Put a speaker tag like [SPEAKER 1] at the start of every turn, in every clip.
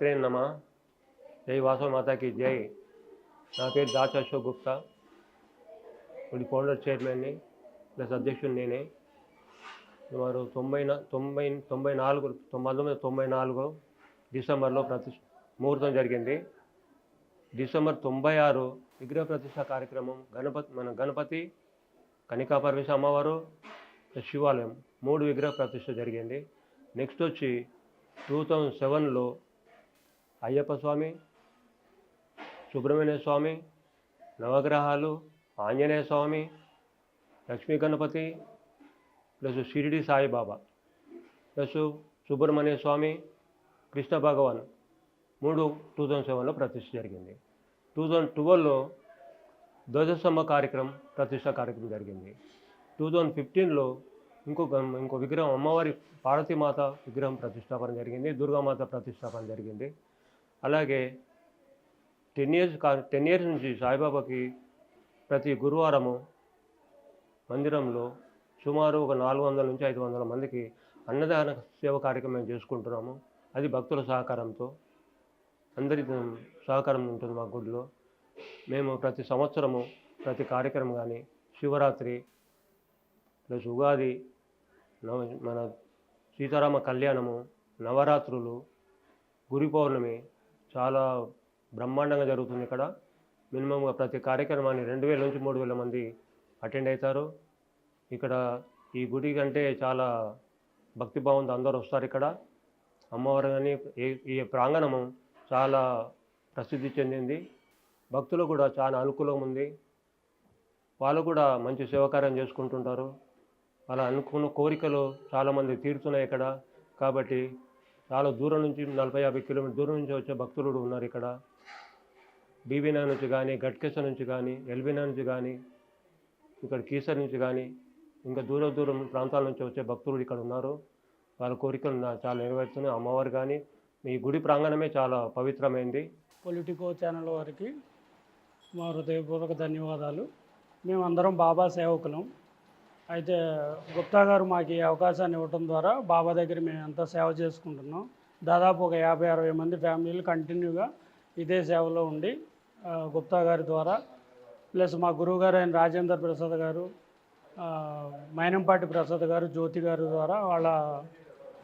[SPEAKER 1] మాత్రే నమ జై వాసవ మాతాకి జై నా పేరు దాచ అశోక్ గుప్తా ఇప్పుడు ఫౌండర్ చైర్మన్ని ప్లస్ అధ్యక్షుడు నేనే సుమారు తొంభై తొంభై తొంభై నాలుగు పంతొమ్మిది వందల తొంభై నాలుగు డిసెంబర్లో ప్రతి ముహూర్తం జరిగింది డిసెంబర్ తొంభై ఆరు విగ్రహ ప్రతిష్ట కార్యక్రమం గణపతి మన గణపతి కనికా పరమేశ్వర అమ్మవారు శివాలయం మూడు విగ్రహ ప్రతిష్ట జరిగింది నెక్స్ట్ వచ్చి టూ థౌజండ్ సెవెన్లో అయ్యప్ప స్వామి సుబ్రహ్మణ్య స్వామి నవగ్రహాలు ఆంజనేయ స్వామి లక్ష్మీ గణపతి ప్లస్ షిరిడి సాయిబాబా ప్లస్ సుబ్రహ్మణ్య స్వామి కృష్ణ భగవాన్ మూడు టూ థౌజండ్ సెవెన్లో ప్రతిష్ట జరిగింది టూ థౌజండ్ ట్వెల్వ్లో ధ్వజస్తంభ కార్యక్రమం ప్రతిష్ట కార్యక్రమం జరిగింది టూ థౌజండ్ ఫిఫ్టీన్లో ఇంకో ఇంకో విగ్రహం అమ్మవారి పార్వతీమాత విగ్రహం ప్రతిష్టాపన జరిగింది దుర్గామాత ప్రతిష్టాపన జరిగింది అలాగే టెన్ ఇయర్స్ కా టెన్ ఇయర్స్ నుంచి సాయిబాబాకి ప్రతి గురువారము మందిరంలో సుమారు ఒక నాలుగు వందల నుంచి ఐదు వందల మందికి అన్నదాన సేవ కార్యక్రమం చేసుకుంటున్నాము అది భక్తుల సహకారంతో అందరి సహకారం ఉంటుంది మా గుడిలో మేము ప్రతి సంవత్సరము ప్రతి కార్యక్రమం కానీ శివరాత్రి ప్లస్ ఉగాది నవ మన సీతారామ కళ్యాణము నవరాత్రులు గురి పౌర్ణమి చాలా బ్రహ్మాండంగా జరుగుతుంది ఇక్కడ మినిమంగా ప్రతి కార్యక్రమాన్ని రెండు వేల నుంచి మూడు వేల మంది అటెండ్ అవుతారు ఇక్కడ ఈ గుడి కంటే చాలా భక్తిభావంతో అందరూ వస్తారు ఇక్కడ అమ్మవారు కానీ ఈ ప్రాంగణము చాలా ప్రసిద్ధి చెందింది భక్తులు కూడా చాలా అనుకూలంగా ఉంది వాళ్ళు కూడా మంచి సేవకార్యం చేసుకుంటుంటారు అలా అనుకున్న కోరికలు చాలామంది తీరుతున్నాయి ఇక్కడ కాబట్టి చాలా దూరం నుంచి నలభై యాభై కిలోమీటర్ దూరం నుంచి వచ్చే భక్తులు ఉన్నారు ఇక్కడ బీబీనా నుంచి కానీ గట్కేశ్వర నుంచి కానీ ఎల్బీనా నుంచి కానీ ఇక్కడ కీసర్ నుంచి కానీ ఇంకా దూర దూరం ప్రాంతాల నుంచి వచ్చే భక్తులు ఇక్కడ ఉన్నారు వాళ్ళ కోరికలు చాలా నెరవేరుతున్నాయి అమ్మవారు కానీ మీ గుడి ప్రాంగణమే చాలా పవిత్రమైంది
[SPEAKER 2] పొలిటికో ఛానల్ వారికి మా హృదయపూర్వక ధన్యవాదాలు మేమందరం బాబా సేవకులం అయితే గుప్తా గారు మాకు ఈ అవకాశాన్ని ఇవ్వటం ద్వారా బాబా దగ్గర మేము ఎంత సేవ చేసుకుంటున్నాం దాదాపు ఒక యాభై అరవై మంది ఫ్యామిలీలు కంటిన్యూగా ఇదే సేవలో ఉండి గుప్తా గారి ద్వారా ప్లస్ మా గురువుగారు అయిన రాజేందర్ ప్రసాద్ గారు మైనంపాటి ప్రసాద్ గారు జ్యోతి గారు ద్వారా వాళ్ళ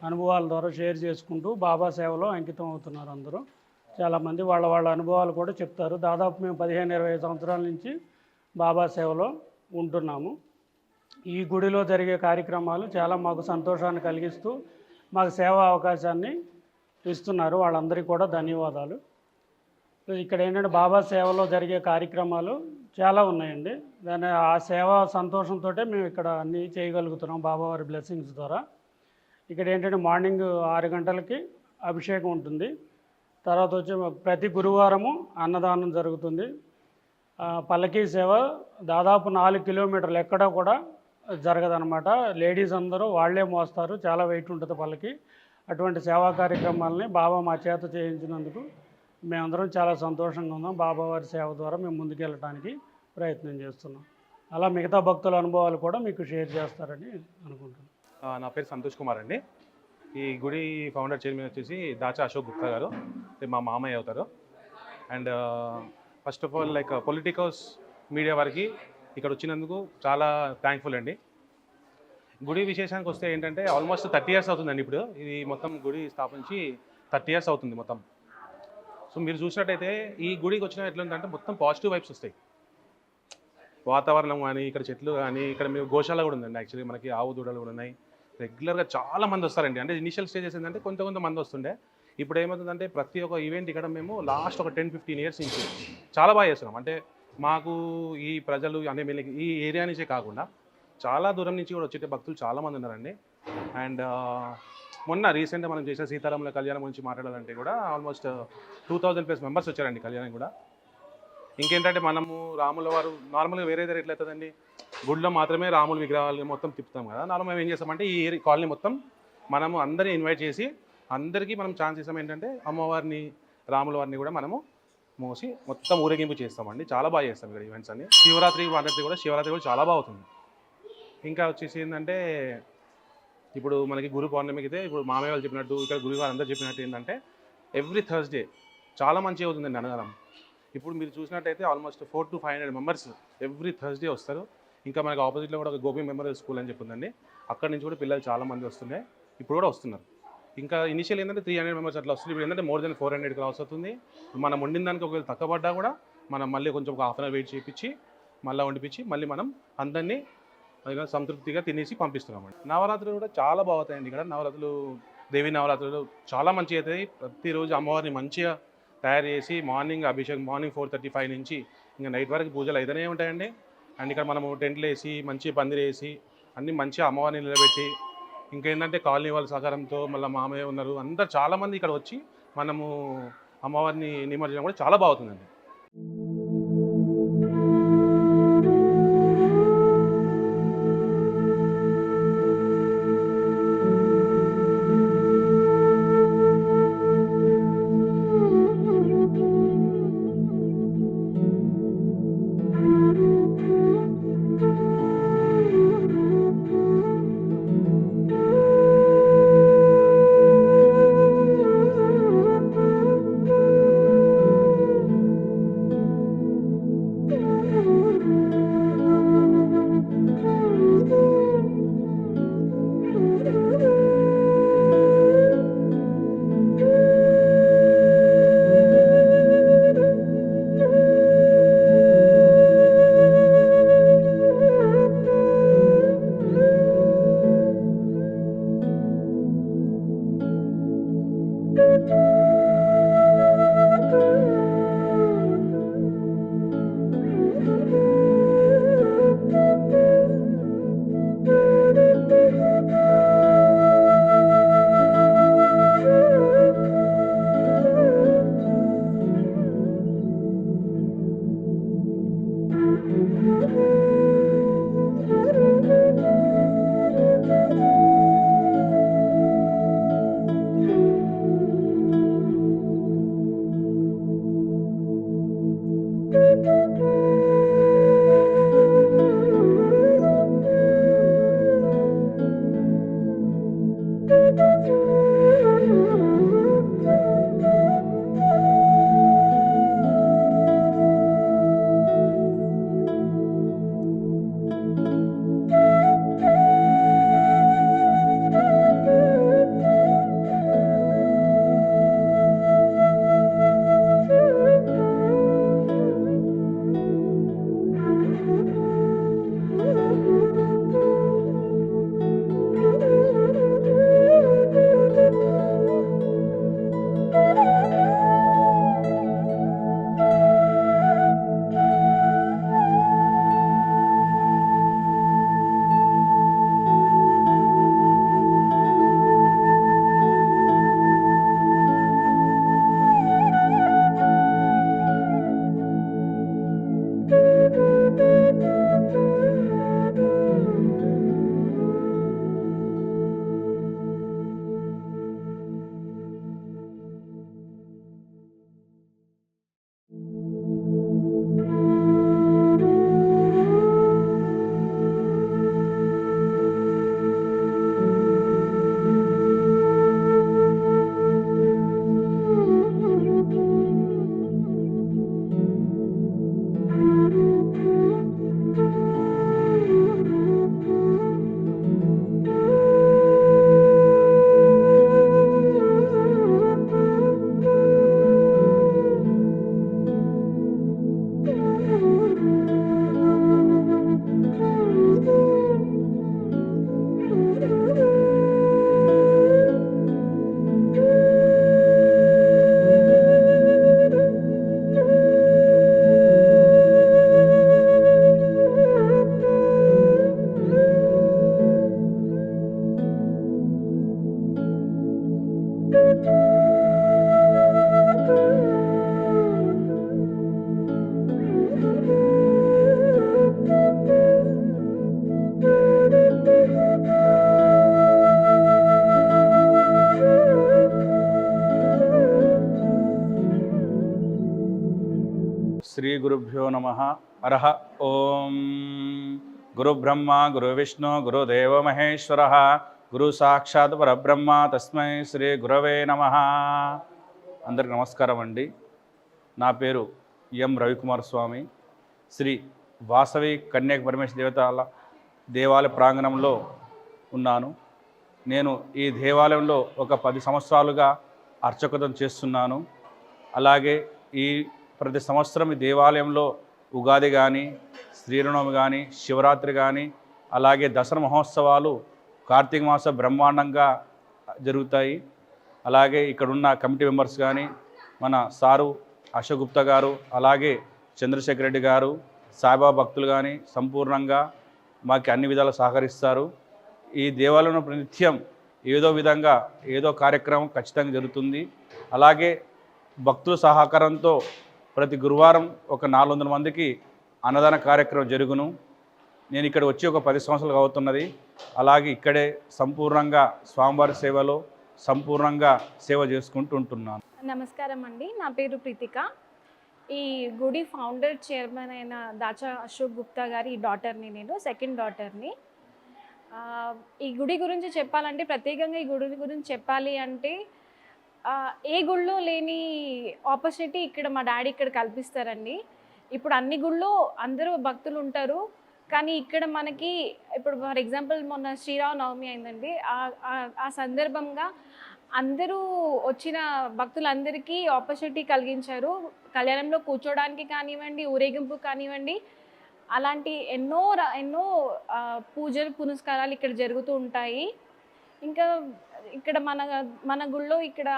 [SPEAKER 2] అనుభవాల ద్వారా షేర్ చేసుకుంటూ బాబా సేవలో అంకితం అవుతున్నారు అందరూ చాలామంది వాళ్ళ వాళ్ళ అనుభవాలు కూడా చెప్తారు దాదాపు మేము పదిహేను ఇరవై సంవత్సరాల నుంచి బాబా సేవలో ఉంటున్నాము ఈ గుడిలో జరిగే కార్యక్రమాలు చాలా మాకు సంతోషాన్ని కలిగిస్తూ మాకు సేవా అవకాశాన్ని ఇస్తున్నారు వాళ్ళందరికీ కూడా ధన్యవాదాలు ఇక్కడ ఏంటంటే బాబా సేవలో జరిగే కార్యక్రమాలు చాలా ఉన్నాయండి దాని ఆ సేవ సంతోషంతో మేము ఇక్కడ అన్నీ చేయగలుగుతున్నాం బాబావారి బ్లెస్సింగ్స్ ద్వారా ఇక్కడ ఏంటంటే మార్నింగ్ ఆరు గంటలకి అభిషేకం ఉంటుంది తర్వాత వచ్చి ప్రతి గురువారము అన్నదానం జరుగుతుంది పల్లకీ సేవ దాదాపు నాలుగు కిలోమీటర్లు ఎక్కడా కూడా జరగదనమాట లేడీస్ అందరూ వాళ్లే మోస్తారు చాలా వెయిట్ ఉంటుంది వాళ్ళకి అటువంటి సేవా కార్యక్రమాలని బాబా మా చేత చేయించినందుకు మేమందరం చాలా సంతోషంగా ఉన్నాం బాబా వారి సేవ ద్వారా మేము ముందుకెళ్ళడానికి ప్రయత్నం చేస్తున్నాం అలా మిగతా భక్తుల అనుభవాలు కూడా మీకు షేర్ చేస్తారని
[SPEAKER 3] అనుకుంటున్నాను నా పేరు సంతోష్ కుమార్ అండి ఈ గుడి ఫౌండర్ చైర్మన్ వచ్చేసి దాచా అశోక్ గుప్తా గారు మా మామయ్య అవుతారు and first of all like politicals media వారికి ఇక్కడ వచ్చినందుకు చాలా థ్యాంక్ఫుల్ అండి గుడి విశేషానికి వస్తే ఏంటంటే ఆల్మోస్ట్ థర్టీ ఇయర్స్ అవుతుందండి ఇప్పుడు ఇది మొత్తం గుడి స్థాపించి థర్టీ ఇయర్స్ అవుతుంది మొత్తం సో మీరు చూసినట్టయితే ఈ గుడికి వచ్చిన ఎట్లుందంటే మొత్తం పాజిటివ్ వైబ్స్ వస్తాయి వాతావరణం కానీ ఇక్కడ చెట్లు కానీ ఇక్కడ మేము గోశాల కూడా ఉందండి యాక్చువల్లీ మనకి ఆవు దూడలు కూడా ఉన్నాయి రెగ్యులర్గా చాలా మంది వస్తారండి అంటే ఇనిషియల్ స్టేజెస్ ఏంటంటే కొంత కొంత మంది వస్తుండే ఇప్పుడు ఏమవుతుందంటే ప్రతి ఒక్క ఈవెంట్ ఇక్కడ మేము లాస్ట్ ఒక టెన్ ఫిఫ్టీన్ ఇయర్స్ నుంచి చాలా బాగా చేస్తున్నాం అంటే మాకు ఈ ప్రజలు అంటే ఈ ఏరియా నుంచే కాకుండా చాలా దూరం నుంచి కూడా వచ్చే భక్తులు చాలామంది ఉన్నారండి అండ్ మొన్న రీసెంట్గా మనం చేసిన సీతారాముల కళ్యాణం గురించి మాట్లాడాలంటే కూడా almost two thousand plus members వచ్చారండి కళ్యాణం కూడా ఇంకేంటంటే మనము రాముల వారు నార్మల్గా వేరే దగ్గర ఎట్లయితుందండి గుడిలో మాత్రమే రాముల విగ్రహాలు మొత్తం తిప్పుతాం కదా నార్మల్ మేము ఏం చేస్తామంటే ఈ కాలనీ మొత్తం మనము అందరినీ ఇన్వైట్ చేసి అందరికీ మనం ఛాన్స్ ఇస్తాం ఏంటంటే అమ్మవారిని రాముల వారిని కూడా మనము మోసి మొత్తం ఊరేగింపు చేస్తామండి చాలా బాగా చేస్తాం ఇక్కడ ఈవెంట్స్ అన్ని శివరాత్రి వాటి కూడా శివరాత్రి కూడా చాలా బాగా అవుతుంది ఇంకా వచ్చేసి ఏంటంటే ఇప్పుడు మనకి గురు పౌర్ణమికి అయితే ఇప్పుడు మామయ్య వాళ్ళు చెప్పినట్టు ఇక్కడ గురువు గారు అందరూ చెప్పినట్టు ఏంటంటే ఎవ్రీ థర్స్డే చాలా మంచిగా అవుతుందండి అన్నదానం ఇప్పుడు మీరు చూసినట్టయితే almost four to five hundred members every Thursday వస్తారు ఇంకా మనకి ఆపోజిట్లో కూడా ఒక గోపి మెమోరియల్ స్కూల్ అని చెప్పిందండి అక్కడ నుంచి కూడా పిల్లలు చాలామంది వస్తున్నాయి ఇప్పుడు కూడా వస్తున్నారు ఇంకా ఇనిషియల్ ఏంటంటే త్రీ హండ్రెడ్ మెంబర్స్ అట్లా వస్తుంది ఇప్పుడు ఏంటంటే more than four hundred cross అవుతుంది మనం వండిన దానికి ఒకవేళ తక్కువ పడ్డా కూడా మనం మళ్ళీ కొంచెం ఒక హాఫ్ అన్ అవర్ వెయిట్ చేయించి మళ్ళీ వండిపించి మళ్ళీ మనం అందరినీ సంతృప్తిగా తినేసి అండి నవరాత్రులు కూడా చాలా బాగుతాయండి ఇక్కడ నవరాత్రులు దేవి నవరాత్రులు చాలా మంచిగా అవుతాయి ప్రతిరోజు అమ్మవారిని మంచిగా తయారు చేసి మార్నింగ్ అభిషేకం మార్నింగ్ ఫోర్ థర్టీ ఫైవ్ నుంచి ఇంకా నైట్ వరకు పూజలు అయితేనే ఉంటాయండి అండ్ ఇక్కడ మనము టెంట్లు వేసి మంచి పందిరేసి అన్ని మంచిగా అమ్మవారిని నిలబెట్టి ఇంకేంటంటే కాలనీ వాళ్ళ సహకారంతో మళ్ళీ మామయ్య ఉన్నారు అందరు చాలామంది ఇక్కడ వచ్చి మనము అమ్మవారిని నిమజ్జనం కూడా చాలా బాగుతుందండి
[SPEAKER 1] నమ అర్హ ఓం గురుబ్రహ్మ గురువిష్ణు గురుదేవ మహేశ్వర గురు సాక్షాత్ పరబ్రహ్మ తస్మై శ్రీ గురవే నమ అందరికి నమస్కారం అండి నా పేరు ఎం రవికుమార్ స్వామి శ్రీ వాసవి కన్యాక పరమేశ్వర దేవతల దేవాలయ ప్రాంగణంలో ఉన్నాను నేను ఈ దేవాలయంలో ఒక పది సంవత్సరాలుగా అర్చకతం చేస్తున్నాను అలాగే ఈ ప్రతి సంవత్సరం ఈ దేవాలయంలో ఉగాది కానీ శ్రీరామనవమి కానీ శివరాత్రి కానీ అలాగే దసరా మహోత్సవాలు కార్తీక మాసం బ్రహ్మాండంగా జరుగుతాయి అలాగే ఇక్కడున్న కమిటీ మెంబర్స్ కానీ మన సారు అశోగుప్తా గారు అలాగే చంద్రశేఖర్ రెడ్డి గారు సాయిబాబా భక్తులు కానీ సంపూర్ణంగా మాకు అన్ని విధాలు సహకరిస్తారు ఈ దేవాలయంలో నిత్యం ఏదో విధంగా ఏదో కార్యక్రమం ఖచ్చితంగా జరుగుతుంది అలాగే భక్తుల సహకారంతో ప్రతి గురువారం ఒక నాలుగు మందికి అన్నదాన కార్యక్రమం జరుగును నేను ఇక్కడ వచ్చి ఒక పది సంవత్సరాలు అవుతున్నది అలాగే ఇక్కడే సంపూర్ణంగా స్వామివారి సేవలో సంపూర్ణంగా సేవ చేసుకుంటూ ఉంటున్నాను
[SPEAKER 4] నమస్కారం అండి నా పేరు ప్రీతిక ఈ గుడి ఫౌండర్ చైర్మన్ అయిన దాచా అశోక్ గుప్తా గారి డాటర్ని నేను సెకండ్ డాటర్ని ఈ గుడి గురించి చెప్పాలంటే ప్రత్యేకంగా ఈ గుడి గురించి చెప్పాలి అంటే ఏ గుళ్ళో లేని ఆపర్చునిటీ ఇక్కడ మా డాడీ ఇక్కడ కల్పిస్తారండి ఇప్పుడు అన్ని గుళ్ళో అందరూ భక్తులు ఉంటారు కానీ ఇక్కడ మనకి ఇప్పుడు ఫర్ ఎగ్జాంపుల్ మొన్న శ్రీరామనవమి అయిందండి ఆ సందర్భంగా అందరూ వచ్చిన భక్తులందరికీ ఆపర్చునిటీ కలిగించారు కళ్యాణంలో కూర్చోడానికి కానివ్వండి ఊరేగింపు కానివ్వండి అలాంటి ఎన్నో ఎన్నో పూజలు పునస్కారాలు ఇక్కడ జరుగుతూ ఉంటాయి ఇంకా ఇక్కడ మన మన గుళ్ళో ఇక్కడ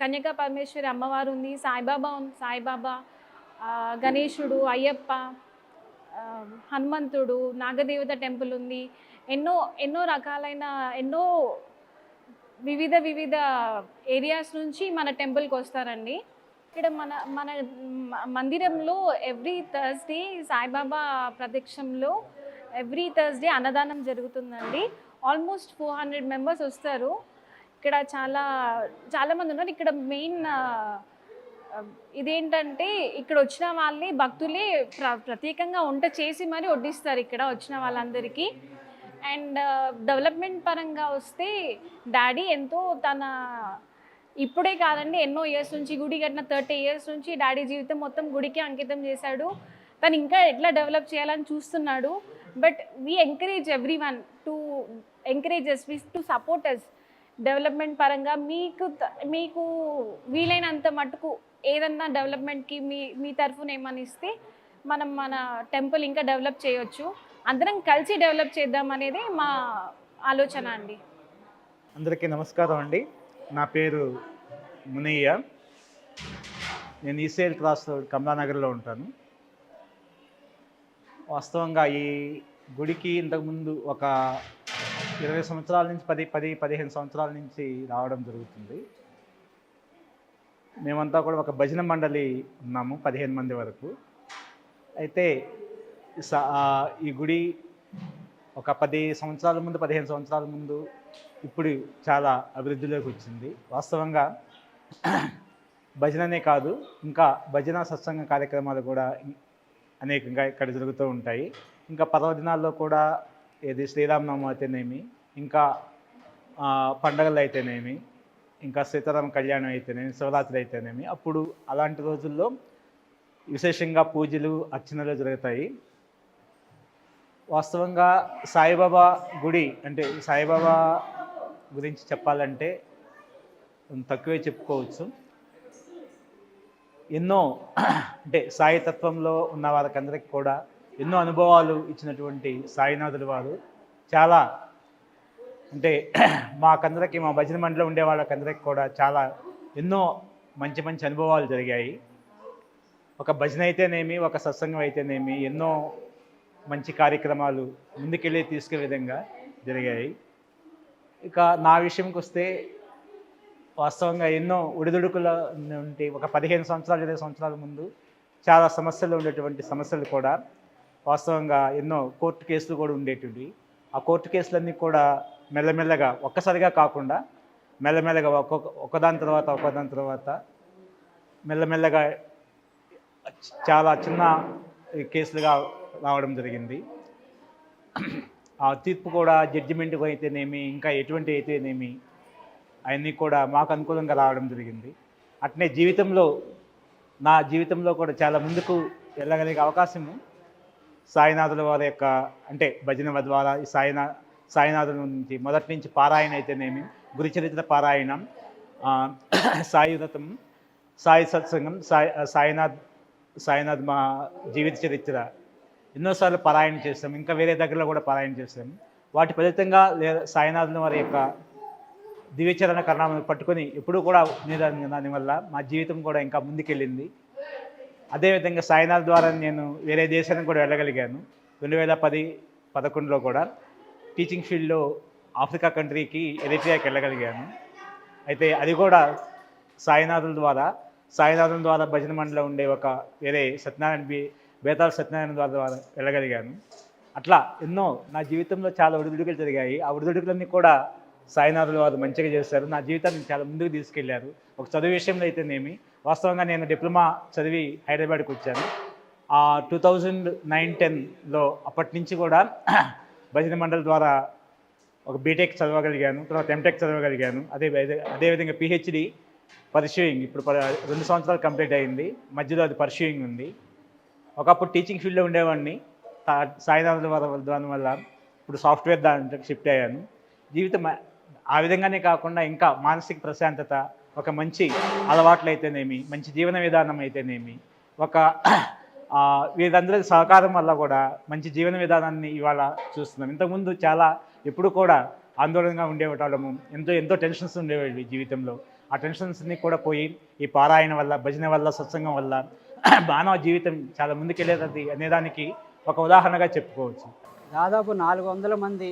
[SPEAKER 4] కన్యకా పరమేశ్వరి అమ్మవారు ఉంది సాయిబాబా ఉంది సాయిబాబా గణేశుడు అయ్యప్ప హనుమంతుడు నాగదేవత టెంపుల్ ఉంది ఎన్నో ఎన్నో రకాలైన ఎన్నో వివిధ వివిధ ఏరియాస్ నుంచి మన టెంపుల్కి వస్తారండి ఇక్కడ మన మన మందిరంలో ఎవ్రీ థర్స్డే సాయిబాబా ప్రత్యక్షంలో ఎవ్రీ థర్స్డే అన్నదానం జరుగుతుందండి ఆల్మోస్ట్ ఫోర్ హండ్రెడ్ మెంబర్స్ వస్తారు ఇక్కడ చాలా చాలామంది ఉన్నారు ఇక్కడ మెయిన్ ఇదేంటంటే ఇక్కడ వచ్చిన వాళ్ళని భక్తులే ప్ర ప్రత్యేకంగా వంట చేసి మరీ వడ్డిస్తారు ఇక్కడ వచ్చిన వాళ్ళందరికీ అండ్ డెవలప్మెంట్ పరంగా వస్తే డాడీ ఎంతో తన ఇప్పుడే కాదండి ఎన్నో ఇయర్స్ నుంచి గుడి కట్టిన థర్టీ ఇయర్స్ నుంచి డాడీ జీవితం మొత్తం గుడికి అంకితం చేశాడు తను ఇంకా ఎట్లా డెవలప్ చేయాలని చూస్తున్నాడు but we encourage every one to encourage us we to support us development పరంగా మీకు మీకు వీలైనంత మటుకు ఏదన్నా డెవలప్మెంట్కి మీ మీ తరఫున ఏమని ఇస్తే మనం మన టెంపుల్ ఇంకా డెవలప్ చేయొచ్చు అందరం కలిసి డెవలప్ చేద్దాం అనేది మా ఆలోచన అండి
[SPEAKER 5] అందరికీ నమస్కారం అండి నా పేరు మునయ్య నేను ఈసేల్ క్రాస్ రోడ్ కమలానగర్లో ఉంటాను వాస్తవంగా ఈ గుడికి ఇంతకుముందు ఒక ఇరవై సంవత్సరాల నుంచి పది పది పదిహేను సంవత్సరాల నుంచి రావడం జరుగుతుంది మేమంతా కూడా ఒక భజన మండలి ఉన్నాము పదిహేను మంది వరకు అయితే ఈ గుడి ఒక పది సంవత్సరాల ముందు పదిహేను సంవత్సరాల ముందు ఇప్పుడు చాలా అభివృద్ధిలోకి వచ్చింది వాస్తవంగా భజననే కాదు ఇంకా భజన సత్సంగ కార్యక్రమాలు కూడా అనేకంగా ఇక్కడ జరుగుతూ ఉంటాయి ఇంకా పర్వదినాల్లో కూడా ఏది శ్రీరామనవమి అయితేనేమి ఇంకా పండగలు అయితేనేమి ఇంకా సీతారామ కళ్యాణం అయితేనేమి శివరాత్రి అయితేనేమి అప్పుడు అలాంటి రోజుల్లో విశేషంగా పూజలు అర్చనలు జరుగుతాయి వాస్తవంగా సాయిబాబా గుడి అంటే సాయిబాబా గురించి చెప్పాలంటే తక్కువే చెప్పుకోవచ్చు ఎన్నో అంటే సాయితత్వంలో ఉన్న వారికందరికి కూడా ఎన్నో అనుభవాలు ఇచ్చినటువంటి సాయినాథులు వారు చాలా అంటే మాకందరికి మా భజన మండలిలో ఉండే వాళ్ళకందరికి కూడా చాలా ఎన్నో మంచి మంచి అనుభవాలు జరిగాయి ఒక భజన అయితేనేమి ఒక సత్సంగం అయితేనేమి ఎన్నో మంచి కార్యక్రమాలు ముందుకెళ్ళి తీసుకునే విధంగా జరిగాయి ఇక నా విషయంకి వస్తే వాస్తవంగా ఎన్నో ఒడిదుడుకుల నుండి ఒక పదిహేను సంవత్సరాలు ఇరవై సంవత్సరాల ముందు చాలా సమస్యలు ఉండేటువంటి సమస్యలు కూడా వాస్తవంగా ఎన్నో కోర్టు కేసులు కూడా ఉండేటివి ఆ కోర్టు కేసులన్నీ కూడా మెల్లమెల్లగా ఒక్కసారిగా కాకుండా మెల్లమెల్లగా ఒక్కొక్క ఒకదాని తర్వాత ఒకదాని తర్వాత మెల్లమెల్లగా చాలా చిన్న కేసులుగా రావడం జరిగింది ఆ తీర్పు కూడా జడ్జిమెంట్ అయితేనేమి ఇంకా ఎటువంటి అయితేనేమి అవన్నీ కూడా మాకు అనుకూలంగా రావడం జరిగింది అట్నే జీవితంలో నా జీవితంలో కూడా చాలా ముందుకు వెళ్ళగలిగే అవకాశము సాయినాథుల వారి యొక్క అంటే భజన ద్వారా ఈ సాయినా సాయినాథుల నుంచి మొదటి నుంచి పారాయణ అయితేనేమి గురుచరిత్ర పారాయణం సాయి వ్రతం సాయి సత్సంగం సాయి సాయినాథ్ సాయినాథ్ మా జీవిత చరిత్ర ఎన్నోసార్లు పారాయణ చేస్తాం ఇంకా వేరే దగ్గరలో కూడా పారాయణ చేస్తాం వాటి ఫలితంగా లేదా సాయినాథుల వారి యొక్క దివ్యచరణ కరణాలను పట్టుకొని ఎప్పుడూ కూడా నిదానంగా దానివల్ల మా జీవితం కూడా ఇంకా ముందుకెళ్ళింది అదేవిధంగా సాయినాథ్ ద్వారా నేను వేరే దేశానికి కూడా వెళ్ళగలిగాను రెండు వేల పది పదకొండులో కూడా టీచింగ్ ఫీల్డ్లో ఆఫ్రికా కంట్రీకి ఎరిట్రియాకి వెళ్ళగలిగాను అయితే అది కూడా సాయినాథుల ద్వారా సాయినాథుల ద్వారా భజన మండలిలో ఉండే ఒక వేరే సత్యనారాయణ బి బేతాల సత్యనారాయణ ద్వారా వెళ్ళగలిగాను అట్లా ఎన్నో నా జీవితంలో చాలా ఒడిదుడుకులు జరిగాయి ఆ ఒడిదుడుకులన్నీ కూడా సాయినాథులు వారు మంచిగా చేశారు నా జీవితాన్ని చాలా ముందుకు తీసుకెళ్లారు ఒక చదువు విషయంలో అయితేనేమి వాస్తవంగా నేను డిప్లొమా చదివి హైదరాబాద్కి వచ్చాను ఆ టూ థౌజండ్ నైన్ టెన్లో అప్పటి నుంచి కూడా భజన మండలి ద్వారా ఒక బీటెక్ చదవగలిగాను తర్వాత ఎంటెక్ చదవగలిగాను అదే అదేవిధంగా పిహెచ్డి పర్ష్యూయింగ్ ఇప్పుడు రెండు సంవత్సరాలు కంప్లీట్ అయింది మధ్యలో అది పర్ష్యూయింగ్ ఉంది ఒకప్పుడు టీచింగ్ ఫీల్డ్లో ఉండేవాడిని సాయినాథుల ద్వారా వల్ల ఇప్పుడు సాఫ్ట్వేర్ దాంట్లో షిఫ్ట్ అయ్యాను జీవితం ఆ విధంగానే కాకుండా ఇంకా మానసిక ప్రశాంతత ఒక మంచి అలవాట్లు అయితేనేమి మంచి జీవన విధానం అయితేనేమి ఒక వీరందరి సహకారం వల్ల కూడా మంచి జీవన విధానాన్ని ఇవాళ చూస్తున్నాం ఇంతకుముందు చాలా ఎప్పుడు కూడా ఆందోళనగా ఉండేవాళ్ళము ఎంతో ఎంతో టెన్షన్స్ ఉండేవాళ్ళు జీవితంలో ఆ టెన్షన్స్ని కూడా పోయి ఈ పారాయణ వల్ల భజన వల్ల సత్సంగం వల్ల మానవ జీవితం చాలా ముందుకెళ్ళేది అనేదానికి ఒక ఉదాహరణగా చెప్పుకోవచ్చు
[SPEAKER 6] దాదాపు నాలుగు వందల మంది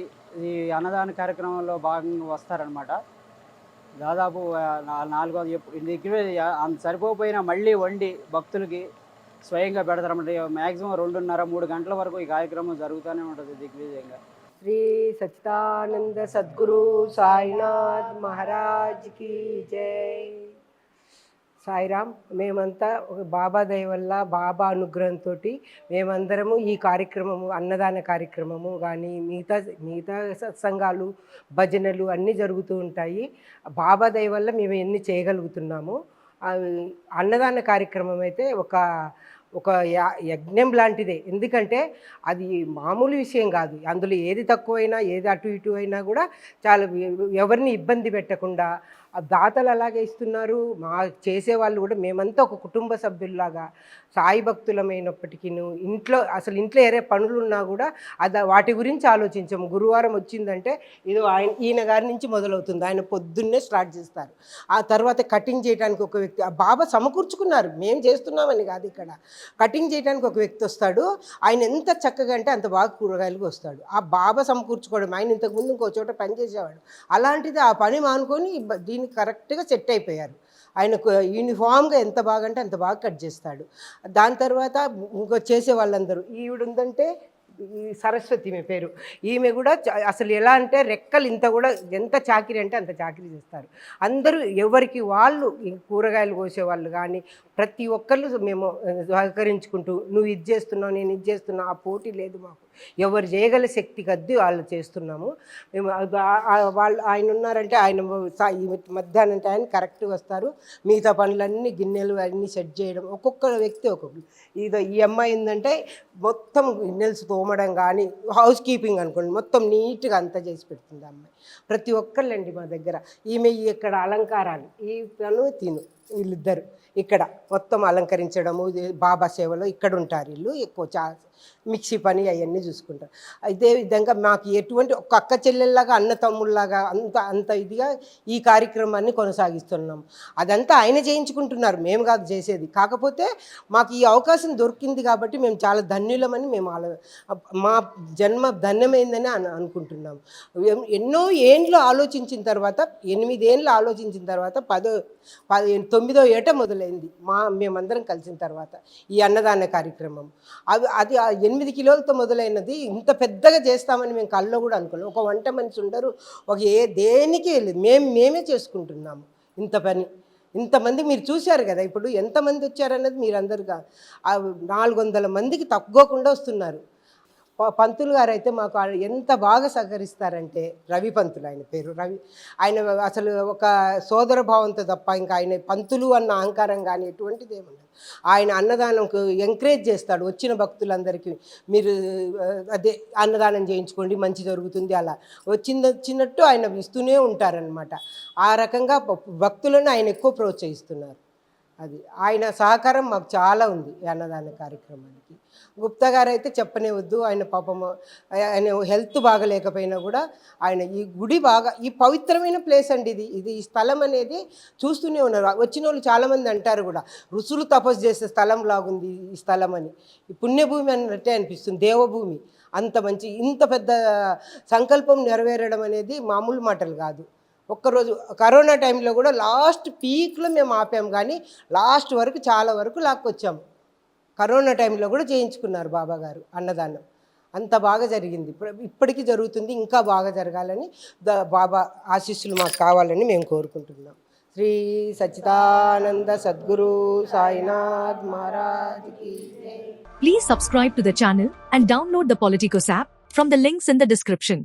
[SPEAKER 6] ఈ అన్నదాన కార్యక్రమంలో భాగంగా వస్తారనమాట దాదాపు నాలుగో దగ్గర అంత సరిపోకపోయినా మళ్ళీ వండి భక్తులకి స్వయంగా పెడతారన్నమాట మ్యాక్సిమం రెండున్నర మూడు గంటల వరకు ఈ కార్యక్రమం జరుగుతూనే ఉంటుంది దిగ్విజయంగా
[SPEAKER 7] శ్రీ సచిదానంద సద్గురు సాయినాథ్ మహారాజ్కి జై సాయిరామ్ మేమంతా బాబా దయ వల్ల బాబా అనుగ్రహంతో మేమందరము ఈ కార్యక్రమము అన్నదాన కార్యక్రమము కానీ మిగతా మిగతా సత్సంగాలు భజనలు అన్నీ జరుగుతూ ఉంటాయి బాబా దయ వల్ల మేము ఎన్ని చేయగలుగుతున్నాము అన్నదాన కార్యక్రమం అయితే ఒక ఒక యజ్ఞం లాంటిదే ఎందుకంటే అది మామూలు విషయం కాదు అందులో ఏది తక్కువైనా ఏది అటు ఇటు అయినా కూడా చాలా ఎవరిని ఇబ్బంది పెట్టకుండా దాతలు అలాగే ఇస్తున్నారు మా చేసేవాళ్ళు కూడా మేమంతా ఒక కుటుంబ సభ్యుల్లాగా సాయి భక్తులమైనప్పటికీ ఇంట్లో అసలు ఇంట్లో ఏరే పనులు ఉన్నా కూడా అది వాటి గురించి ఆలోచించాము గురువారం వచ్చిందంటే ఇది ఆయన ఈయన గారి నుంచి మొదలవుతుంది ఆయన పొద్దున్నే స్టార్ట్ చేస్తారు ఆ తర్వాత కటింగ్ చేయడానికి ఒక వ్యక్తి ఆ బాబా సమకూర్చుకున్నారు మేము చేస్తున్నామని కాదు ఇక్కడ కటింగ్ చేయడానికి ఒక వ్యక్తి వస్తాడు ఆయన ఎంత చక్కగా అంటే అంత బాగా కూరగాయలకు వస్తాడు ఆ బాబా సమకూర్చుకోవడం ఆయన ఇంతకుముందు ఇంకో చోట పనిచేసేవాడు అలాంటిది ఆ పని మానుకొని దీని ఆయనకి కరెక్ట్గా సెట్ అయిపోయారు ఆయనకు యూనిఫామ్గా ఎంత బాగా అంటే అంత బాగా కట్ చేస్తాడు దాని తర్వాత ఇంకో చేసే వాళ్ళందరూ ఈవిడ ఉందంటే ఈ సరస్వతి మీ పేరు ఈమె కూడా అసలు ఎలా అంటే రెక్కలు ఇంత కూడా ఎంత చాకిరి అంటే అంత చాకిరి చేస్తారు అందరూ ఎవరికి వాళ్ళు కూరగాయలు కోసేవాళ్ళు కానీ ప్రతి ఒక్కళ్ళు మేము సహకరించుకుంటూ నువ్వు ఇది చేస్తున్నావు నేను ఇది చేస్తున్నావు ఆ పోటీ లేదు మాకు ఎవరు చేయగల శక్తి కద్దీ వాళ్ళు చేస్తున్నాము మేము వాళ్ళు ఆయన ఉన్నారంటే ఆయన మధ్యాహ్నం అంటే ఆయన కరెక్ట్గా వస్తారు మిగతా పనులన్నీ గిన్నెలు అన్నీ సెట్ చేయడం ఒక్కొక్క వ్యక్తి ఒక్కొక్క ఇది ఈ అమ్మాయి ఏంటంటే మొత్తం గిన్నెలు తోమడం కానీ హౌస్ కీపింగ్ అనుకోండి మొత్తం నీట్గా అంతా చేసి పెడుతుంది అమ్మాయి ప్రతి ఒక్కళ్ళండి మా దగ్గర ఈమె ఇక్కడ అలంకారాలు ఈ తను తిను వీళ్ళిద్దరు ఇక్కడ మొత్తం అలంకరించడము బాబా సేవలో ఇక్కడ ఉంటారు వీళ్ళు ఎక్కువ చా మిక్సీ పని అవన్నీ చూసుకుంటారు అయితే విధంగా మాకు ఎటువంటి ఒక అక్క చెల్లెల్లాగా అన్న తమ్ముళ్ళలాగా అంత అంత ఇదిగా ఈ కార్యక్రమాన్ని కొనసాగిస్తున్నాం అదంతా ఆయన చేయించుకుంటున్నారు మేము కాదు చేసేది కాకపోతే మాకు ఈ అవకాశం దొరికింది కాబట్టి మేము చాలా ధన్యులమని మేము ఆలో మా జన్మ ధన్యమైందని అనుకుంటున్నాం ఎన్నో ఏండ్లు ఆలోచించిన తర్వాత ఎనిమిదేండ్లు ఆలోచించిన తర్వాత పదో పది తొమ్మిదో ఏట మొదలైంది మా మేమందరం కలిసిన తర్వాత ఈ అన్నదాన కార్యక్రమం అవి అది ఎనిమిది కిలోలతో మొదలైనది ఇంత పెద్దగా చేస్తామని మేము కళ్ళలో కూడా అనుకున్నాం ఒక వంట మనిషి ఉండరు ఒక ఏ దేనికి వెళ్ళదు మేము మేమే చేసుకుంటున్నాము ఇంత పని ఇంతమంది మీరు చూశారు కదా ఇప్పుడు ఎంతమంది వచ్చారన్నది మీరందరుగా నాలుగు వందల మందికి తక్కువకుండా వస్తున్నారు పంతులు గారు అయితే మాకు ఎంత బాగా సహకరిస్తారంటే రవి పంతులు ఆయన పేరు రవి ఆయన అసలు ఒక సోదర భావంతో తప్ప ఇంకా ఆయన పంతులు అన్న అహంకారం కానీ ఎటువంటిది ఏమన్నా ఆయన అన్నదానంకు ఎంకరేజ్ చేస్తాడు వచ్చిన భక్తులందరికీ మీరు అదే అన్నదానం చేయించుకోండి మంచి జరుగుతుంది అలా వచ్చింది వచ్చినట్టు ఆయన ఇస్తూనే ఉంటారనమాట ఆ రకంగా భక్తులను ఆయన ఎక్కువ ప్రోత్సహిస్తున్నారు అది ఆయన సహకారం మాకు చాలా ఉంది అన్నదాన కార్యక్రమానికి గుప్తా గారు అయితే చెప్పనే వద్దు ఆయన పాపము ఆయన హెల్త్ బాగలేకపోయినా కూడా ఆయన ఈ గుడి బాగా ఈ పవిత్రమైన ప్లేస్ అండి ఇది ఇది ఈ స్థలం అనేది చూస్తూనే ఉన్నారు వచ్చిన వాళ్ళు చాలామంది అంటారు కూడా ఋషులు తపస్సు చేసే స్థలం లాగుంది ఈ స్థలం అని ఈ పుణ్యభూమి అన్నట్టే అనిపిస్తుంది దేవభూమి అంత మంచి ఇంత పెద్ద సంకల్పం నెరవేరడం అనేది మామూలు మాటలు కాదు ఒక్కరోజు కరోనా టైంలో కూడా లాస్ట్ పీక్లో మేము ఆపాము కానీ లాస్ట్ వరకు చాలా వరకు లాక్కొచ్చాము కరోనా టైంలో కూడా చేయించుకున్నారు బాబా గారు అన్నదానం అంత బాగా జరిగింది ఇప్పటికీ జరుగుతుంది ఇంకా బాగా జరగాలని బాబా ఆశీస్సులు మాకు కావాలని మేము కోరుకుంటున్నాం Shri Sachidananda Sadguru Sainath Maharaj
[SPEAKER 8] please subscribe to the channel and download the Politicos app from the links in the description